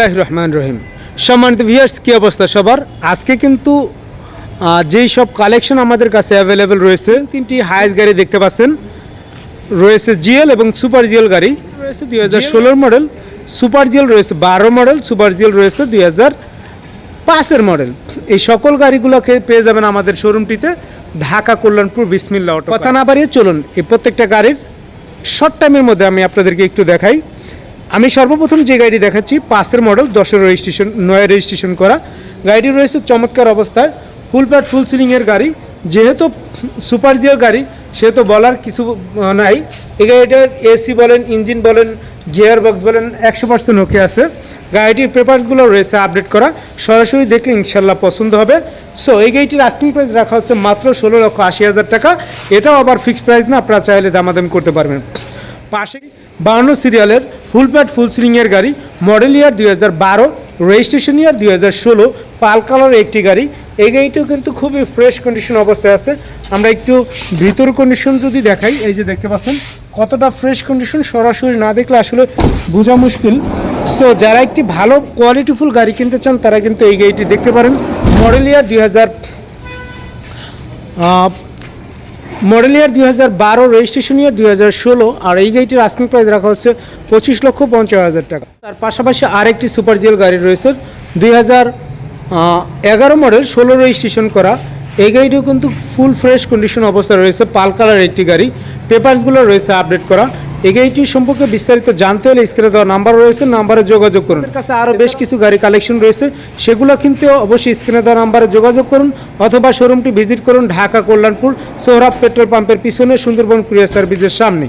রহমান রহিম। সম্মানিত ভিউয়ার্স কী অবস্থা সবার? আজকে কিন্তু যেই সব কালেকশন আমাদের কাছে অ্যাভেলেবেল রয়েছে তিনটি হাইস গাড়ি দেখতে পাচ্ছেন। রয়েছে জিএল এবং সুপার জিএল গাড়ি। রয়েছে দুই হাজার ষোলোর মডেল সুপার জিএল রয়েছে বারো মডেল সুপার জিএল রয়েছে দুই হাজার পাঁচের মডেল এই সকল গাড়িগুলোকে পেয়ে যাবেন আমাদের শোরুমটিতে ঢাকা কল্যাণপুর বিসমিল্লা অটো কথা না বাড়িয়ে চলুন এই প্রত্যেকটা গাড়ির শর্ট টাইমের মধ্যে আমি আপনাদেরকে একটু দেখাই। আমি সর্বপ্রথম যে গাড়িটি দেখাচ্ছি, পাঁচের মডেল, দশের রেজিস্ট্রেশন নয় রেজিস্ট্রেশন করা। গাড়িটি রয়েছে চমৎকার অবস্থায় ফুল প্যাট ফুল সিলিংয়ের গাড়ি। যেহেতু সুপার জিও গাড়ি, সেহেতু বলার কিছু নাই। এই গাড়িটার এসি বলেন ইঞ্জিন বলেন গিয়ার বক্স বলেন, একশো পার্সেন্ট ওকে আছে। গাড়িটির পেপারসগুলো রয়েছে আপডেট করা। সরাসরি দেখলে ইনশাল্লাহ পছন্দ হবে। সো এই গাড়িটির আস্কিং প্রাইস রাখা হচ্ছে মাত্র ষোলো লক্ষ আশি হাজার টাকা। এটাও আবার ফিক্সড প্রাইস না, আপনারা চাইলে দামাদামি করতে পারবেন। পাশে বান্ন সিরিয়ালের ফুল প্যাট ফুল সিলিংয়ের গাড়ি, মডেল ইয়ার দুই হাজার বারো, রেজিস্ট্রেশন ইয়ার দুই হাজার ষোলো, পাল কালার একটি গাড়ি। এই গাড়িটাও কিন্তু খুবই ফ্রেশ কন্ডিশন অবস্থায় আছে। আমরা একটু ভিতর কন্ডিশন যদি দেখাই, এই যে দেখতে পাচ্ছেন, কতটা ফ্রেশ কন্ডিশন সরাসরি না দেখলে আসলে বোঝা মুশকিল। সো যারা একটি ভালো কোয়ালিটিফুল গাড়ি কিনতে চান, তারা কিন্তু এই গাড়িটি দেখতে পারেন। মডেল ইয়ার দুই হাজার মডেল ইয়ার দুই হাজার বারো রেজিস্ট্রেশন ইয়ার দুই হাজার ষোলো, আর এই গাড়িটির আস্কিং প্রাইস রাখা হচ্ছে পঁচিশ লক্ষ পঞ্চাশ হাজার টাকা। তার পাশাপাশি আরেকটি সুপার জিএল গাড়ি রয়েছে, দুই হাজার এগারো মডেল ষোলো রেজিস্ট্রেশন করা। এই গাড়িটিও কিন্তু ফুল ফ্রেশ কন্ডিশন অবস্থা রয়েছে, পাল কালার একটি গাড়ি। পেপারসগুলো রয়েছে আপডেট করা। এই গাড়িটির সম্পর্কে বিস্তারিত জানতে হলে স্ক্রিনে দেওয়া নাম্বার রয়েছে নাম্বারে যোগাযোগ করুন। কাছে আরও বেশ কিছু গাড়ি কালেকশন রয়েছে, সেগুলো কিন্তু অবশ্যই স্ক্রিনে দেওয়া নাম্বারে যোগাযোগ করুন, অথবা শোরুমটি ভিজিট করুন, ঢাকা কল্যাণপুর সোহরাব পেট্রোল পাম্পের পিছনে সুন্দরবন কুরিয়ার সার্ভিসের সামনে।